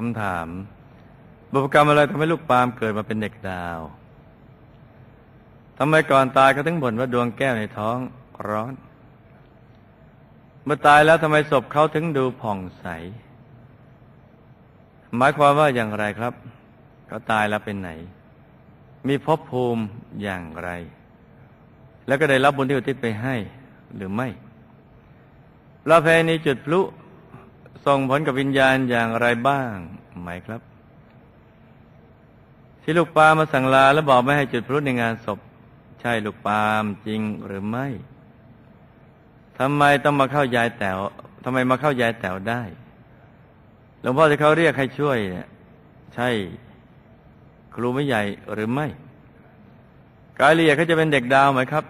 คำถาม บุพกรรมอะไรทำให้ลูกปาล์มเกิดมาเป็นเด็กดาวทำไมก่อนตายเขาถึงบ่นว่าดวงแก้วในท้องร้อน เมื่อตายแล้วทำไมศพเขาถึงดูผ่องใส หมายความว่าอย่างไรครับ เขาตายแล้วเป็นไหน มีภพภูมิอย่างไร แล้วก็ได้รับบุญที่อุทิศไปให้หรือไม่ประเพณีจุดพลุ ส่งผลกับวิญญาณอย่างไรบ้างไหมครับ ที่ลูกปลามาสั่งลาแล้วบอกไม่ให้จุดพลุในงานศพ ใช่ลูกปามจริงหรือไม่ทำไมต้องมาเข้ายายแต๋วทำไมมาเข้ายายแต๋วได้หลวงพ่อที่เขาเรียกให้ช่วยใช่ ครูไม่ใหญ่หรือไม่กายเรียกเขาจะเป็นเด็กดาวไหมครับ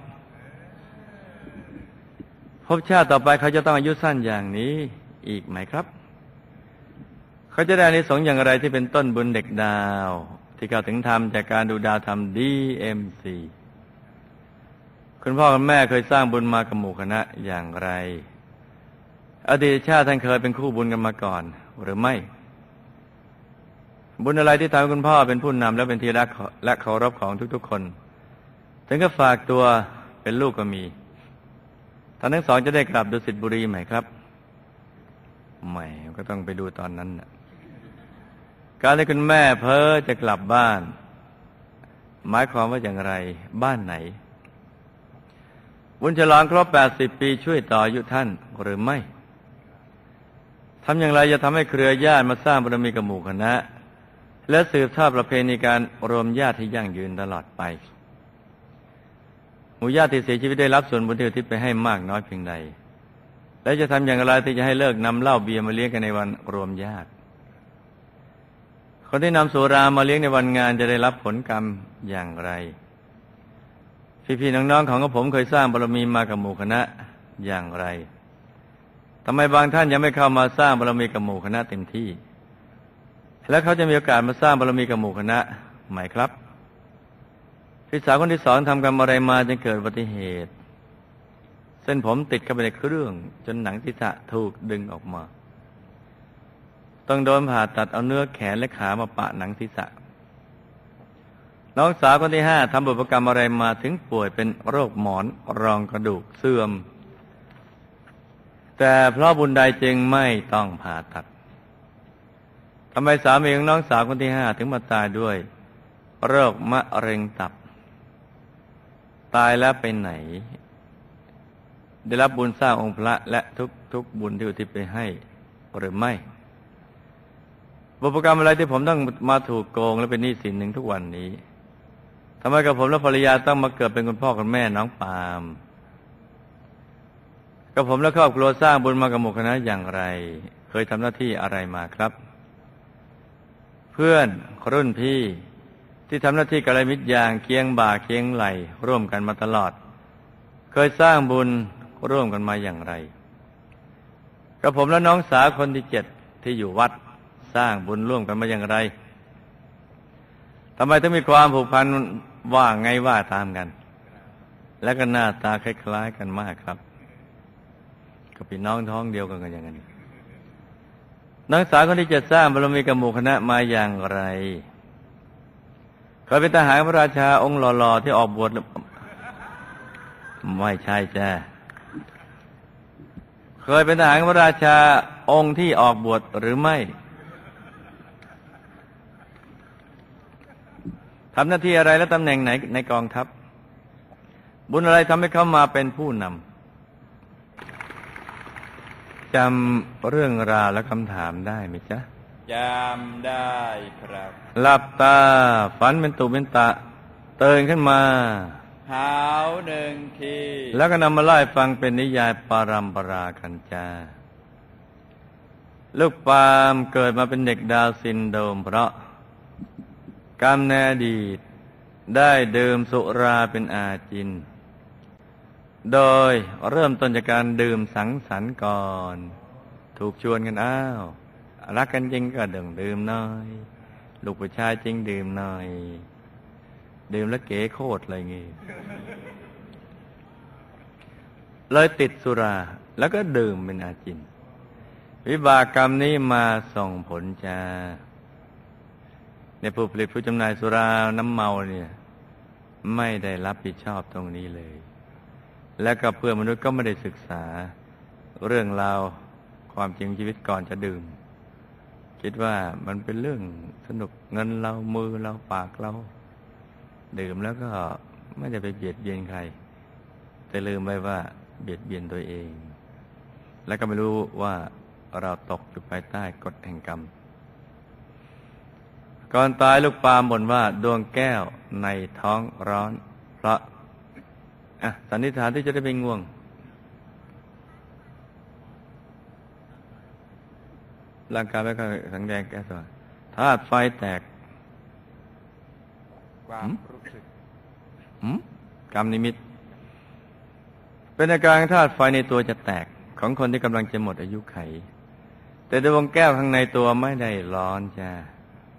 พบชาติต่อไปเขาจะต้องอายุสั้นอย่างนี้ อีกไหมครับ เขาจะได้ในสงอย่างไรที่เป็นต้นบุญเด็กดาว ที่เขาถึงทำจากการดูดาวทำ DMC คุณพ่อคุณแม่เคยสร้างบุญมากับหมู่คณะอย่างไร อดีตชาติท่านเคยเป็นคู่บุญกันมาก่อน หรือไม่ บุญอะไรที่ทำให้คุณพ่อเป็นผู้นำและเป็นที่รักและเคารพของทุกๆคน ถึงก็ฝากตัวเป็นลูกก็มีท่านทั้งสองจะได้กลับดุสิตบุรีไหมครับ ไม่ก็ต้องไปดูตอนนั้นนะการที่คุณแม่เพ้อจะกลับบ้าน หมายความว่าอย่างไรบ้านไหน บุญฉลองครบ 80 ปีช่วยต่ออายุท่านหรือไม่ทำอย่างไรจะทำให้เครือญาติมาสร้างบารมีกับหมู่คณะ และสืบทอดประเพณีการรวมญาติที่ยั่งยืนตลอดไป หมู่ญาติที่เสียชีวิตได้รับส่วนบุญที่อุทิศไปให้มากน้อยเพียงใด และจะทำอย่างไรที่จะให้เลิกนำเหล้าเบียร์มาเลี้ยงกันในวันรวมญาติ คนที่นำสุรามาเลี้ยงในวันงานจะได้รับผลกรรมอย่างไร พี่ๆน้องๆของผมเคยสร้างบารมีมากับหมู่คณะอย่างไรทำไมบางท่านยังไม่เข้ามาสร้างบารมีกับหมู่คณะเต็มที่ และเขาจะมีโอกาสมาสร้างบารมีกับหมู่คณะไหมครับ พี่สาวคนที่สองทำกรรมอะไรมาจนเกิดอุบัติเหตุ ส้นผมติดเข้าไปในเครื่อง จนหนังทิศะถูกดึงออกมา ต้องโดนผ่าตัดเอาเนื้อแขนและขามาปะหนังทิศะน้องสาวคนที่ห้าทำบุพกรรมอะไรมาถึงป่วยเป็นโรคหมอนรองกระดูกเสื่อม แต่เพราะบุญใดจึงไม่ต้องผ่าตัดทำไมสามีของน้องสาวคนที่ห้าถึงมาตายด้วย โรคมะเร็งตับ ตายแล้วไปไหน ได้รับบุญสร้างองค์พระและทุกทุกบุญที่อุทิศไปให้หรือไม่บุพกรรมอะไรที่ผมต้องมาถูกโกง และเป็นหนี้สินหนึ่งทุกวันนี้ทำไมกับผมและภรรยาต้องมาเกิดเป็นคุณพ่อคุณแม่น้องปามกับผมและครอบครัวสร้างบุญมากับหมู่คณะอย่างไร เคยทำหน้าที่อะไรมาครับ เพื่อนรุ่นพี่ที่ทำหน้าที่กัลยมิตรอย่างเคียงบ่าเคียงไหลร่วมกันมาตลอด เคยสร้างบุญ ร่วมกันมาอย่างไรกับผมและน้องสาวคนที่เจ็ดที่อยู่วัดสร้างบุญร่วมกันมาอย่างไรทำไมถึงมีความผูกพันว่าไงว่าตามกัน และก็หน้าตาคล้ายๆกันมากครับกับพี่น้องท้องเดียวกันกันอย่างนี้นักศึกษาคนที่จะสร้างบารมีกับหมู่คณะมาอย่างไรเคยเป็นทหารพระราชาองค์หล่อๆที่ออกบวชไม่ใช่จ้ะ เคยเป็นทหารพระราชาองค์ที่ออกบวชหรือไม่ทำหน้าที่อะไรและตำแหน่งไหนในกองทัพ บุญอะไรทำให้เขามาเป็นผู้นำจำเรื่องราวและคำถามได้ไหมจ๊ะจำได้ครับ หลับตา ฝันเป็นตุเป็นตะเตือนขึ้นมา หาวหนึ่งทีแล้วก็นำมาไล่ฟังเป็นนิยายปารัมปราคันจา ลูกปามเกิดมาเป็นเด็กดาวซินโดมเพราะ กรรมในอดีตได้เดิมสุราเป็นอาจิน โดยเริ่มต้นจากการดื่มสังสรรค์ก่อน ถูกชวนกันอ้าว รักกันจริงก็ดื่มดื่มหน่อย ลูกผู้ชายจริงดื่มหน่อย ดื่มแล้วเก๋โคตรอะไรเงี้ยเลยติดสุราแล้วก็ดื่มเป็นอาจิน วิบากกรรมนี้มาส่งผลจ้าในผู้ผลิตผู้จำหน่ายสุราน้ำเมาเนี่ย ไม่ได้รับผิดชอบตรงนี้เลย และกับเพื่อนมนุษย์ก็ไม่ได้ศึกษา เรื่องราวความจริงชีวิตก่อนจะดื่ม คิดว่ามันเป็นเรื่องสนุกเงินเรามือเราปากเรา ดื่มแล้วก็ไม่ได้ไปเบียดเบียนใคร แต่ลืมไปว่าเบียดเบียนตัวเอง และก็ไม่รู้ว่าเราตกอยู่ภายใต้กฎแห่งกรรม ก่อนตายลูกปาล์มบ่นว่าดวงแก้วในท้องร้อน เพราะอะสันนิษฐานที่จะได้ไปง่วง ร่างกายไม่ค่อยแข็งแรงแก้ตัวธาตุไฟแตก ความรู้สึกหืมกรรมนิมิต เป็นอาการธาตุไฟในตัวจะแตกของคนที่กำลังจะหมดอายุไข แต่ดวงแก้วข้างในตัวไม่ได้ร้อนจ้า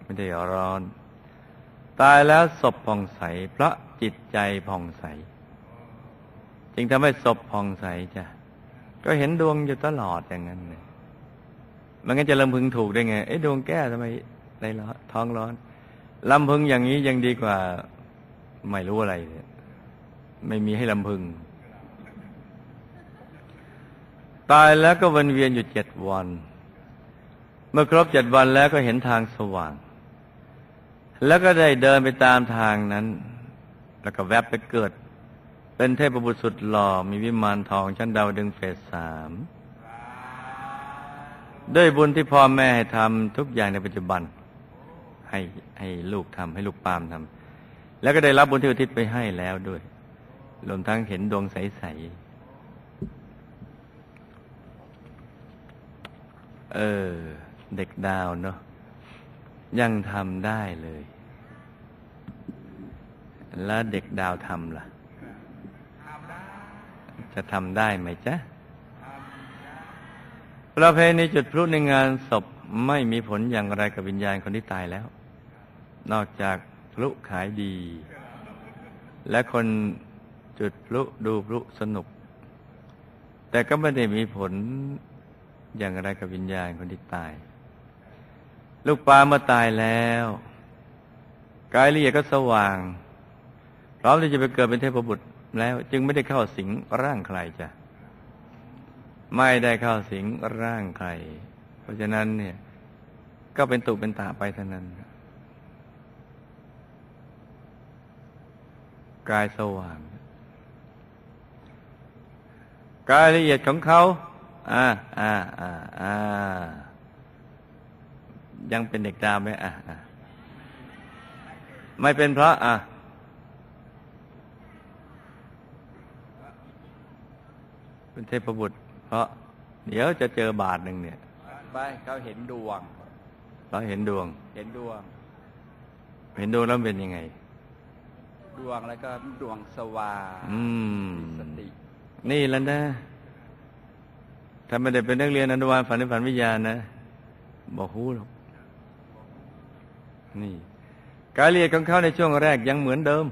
ไม่ได้ร้อน ตายแล้วศพผ่องใส เพราะจิตใจผ่องใส จึงทำให้ศพผ่องใสจ้ะก็เห็นดวงอยู่ตลอดอย่างนั้นเลยมันก็จะลำพึงถูกได้ไง เอ๊ะดวงแก้วทำไมในร้อนท้องร้อน ลำพึงอย่างนี้ยังดีกว่า ไม่รู้อะไร ไม่มีให้ลำพึง ตายแล้วก็วนเวียนอยู่เจ็ดวัน เมื่อครบเจ็ดวันแล้วก็เห็นทางสว่าง แล้วก็ได้เดินไปตามทางนั้น แล้วก็แวบไปเกิด เป็นเทพบุตรสุดหล่อมีวิมานทองชั้นดาวดึงเฟสสามด้วยบุญที่พ่อแม่ให้ทำทุกอย่างในปัจจุบัน ให้ให้ลูกทำให้ลูกปามทำแล้วก็ได้รับบุญที่อุทิศไปให้แล้วด้วยรวมทั้งเห็นดวงใสๆเออ เด็กดาวเนาะยังทำได้เลย แล้วเด็กดาวทำล่ะ จะทำได้ไหมจ๊ะประเพณีจุดพลุในงานศพไม่มีผลอย่างไรกับวิญญาณคนที่ตายแล้ว นอกจากพลุขายดี และคนจุดพลุดูพลุสนุก แต่ก็ไม่ได้มีผลอย่างไรกับวิญญาณคนที่ตาย ลูกปลาเมื่อตายแล้วกายละเอียดก็สว่างพร้อมที่จะไปเกิดเป็นเทพบุตรแล้ว จึงไม่ได้เข้าสิงร่างใครจ้ะไม่ได้เข้าสิงร่างใคร เพราะฉะนั้นเนี่ย ก็เป็นตุเป็นตาไปเท่านั้น กายสว่าง กายละเอียดของเขาอ่าอ่าอ่าอ่ายังเป็นเด็กดาวไหมอ่าอ่าไม่เป็นเพราะอะเป็นเทพบุตร เพราะ เดี๋ยวจะเจอบาทหนึ่งเนี่ยไปเขาเห็นดวงเราเห็นดวง เห็นดวง เห็นดวงแล้วเป็นยังไง ดวงแล้วก็ดวงสว่างอืมมีสติ นี่แล้วนะ ถ้าไม่ได้เป็นนักเรียนอนุบาลฝันในฝันวิทยานะบอกฮู้หรอกนี่ การเรียนของเขาในช่วงแรกยังเหมือนเดิม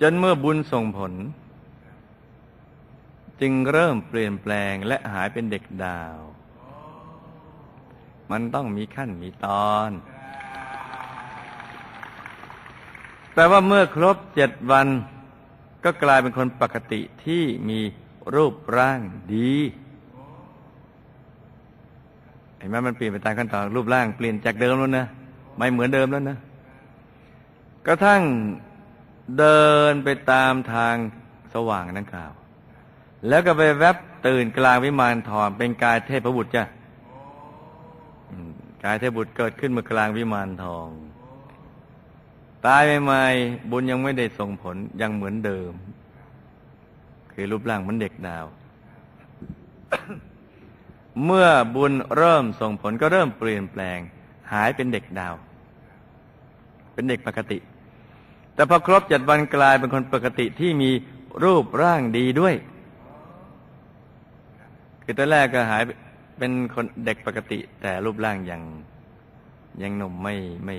จนเมื่อบุญส่งผล จึงเริ่มเปลี่ยนแปลงและหายเป็นเด็กดาว มันต้องมีขั้นมีตอน แต่ว่าเมื่อครบเจ็ดวันก็กลายเป็นคนปกติที่มีรูปร่างดีเห็นไหมมันเปลี่ยนไปตามขั้นตอนรูปร่างเปลี่ยนจากเดิมแล้วนะไม่เหมือนเดิมแล้วนะกระทั่งเดินไปตามทางสว่างนั่นกล่าว แล้วก็ไปแวบตื่นกลางวิมานทองเป็นกายเทพบุตรจ้ะกายเทพบุตรเกิดขึ้นเมื่อกลางวิมานทอง ตายใหม่ๆบุญยังไม่ได้ส่งผลยังเหมือนเดิม คือรูปร่างเหมือนเด็กดาว เมื่อบุญเริ่มส่งผลก็เริ่มเปลี่ยนแปลง หายเป็นเด็กดาว เป็นเด็กปกติ แต่พอครบเจ็ดวันกลายเป็นคนปกติที่มีรูปร่างดีด้วย คือตอนแรกก็หายเป็นคนเด็กปกติ แต่รูปร่างยังยังหนุ่มไม่ไม่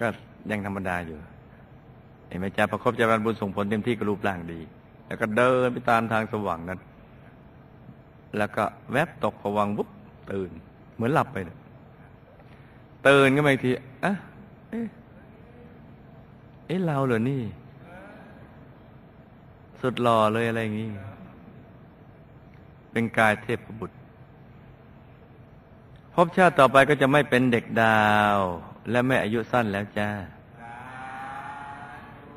ก็ยังธรรมดาอยู่เห็นไหมจ๊ะพอคบจ็ดวันบุญส่งผลเต็มที่ก็รูปร่างดี แล้วก็เดินไปตามทางสว่างนั้น แล้วก็แวบตกผวังปุ๊บตื่น เหมือนหลับไปเลยตื่นก็มาอีกทีอะเอ๊ะเอ๊ะเราเหรอนี่ สุดหล่อเลยอะไรอย่างงี้ เป็นกายเทพบุตร พบชาติต่อไปก็จะไม่เป็นเด็กดาว และไม่อายุสั้นแล้วจ้า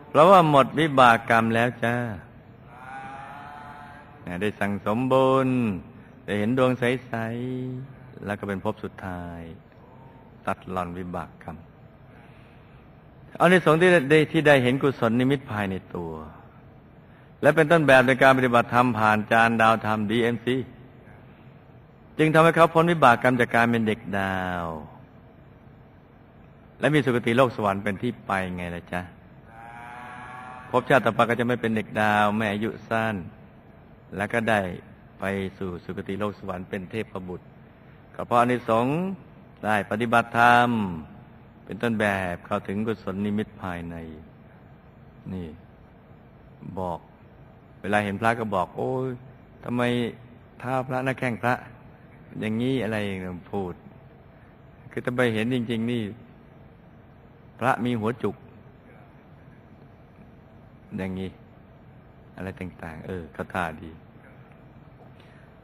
เพราะว่าหมดวิบากกรรมแล้วจ้า ได้สั่งสมบุญได้เห็นดวงใส ๆ แล้วก็เป็นภพสุดท้าย ตัดหล่อนวิบากกรรมเอาในสงส์ที่ได้ที่ได้เห็นกุศลนิมิตภายในตัว และเป็นต้นแบบในการปฏิบัติธรรมผ่านจานดาวธรรม DMC จึงทำให้เขาพ้นวิบากกรรมจากการเป็นเด็กดาว และมีสุคติโลกสวรรค์เป็นที่ไปไงล่ะจ๊ะภพชาติต่อไปก็จะไม่เป็นเด็กดาวไม่อายุสั้น แล้วก็ได้ไปสู่สุคติโลกสวรรค์เป็นเทพบุตรก็เพราะอนิสงส์ได้ปฏิบัติธรรม เป็นต้นแบบเข้าถึงกุศลนิมิตภายใน นี่ บอก เวลาเห็นพระก็บอก โอ้ยทำไมท้าพระหน้าแข้งพระ อย่างนี้อะไรอย่างนี้พูด คือถ้าไปเห็นจริง ๆ นี่ พระมีหัวจุก อย่างนี้ อะไรต่าง ๆ เออคาท่าดี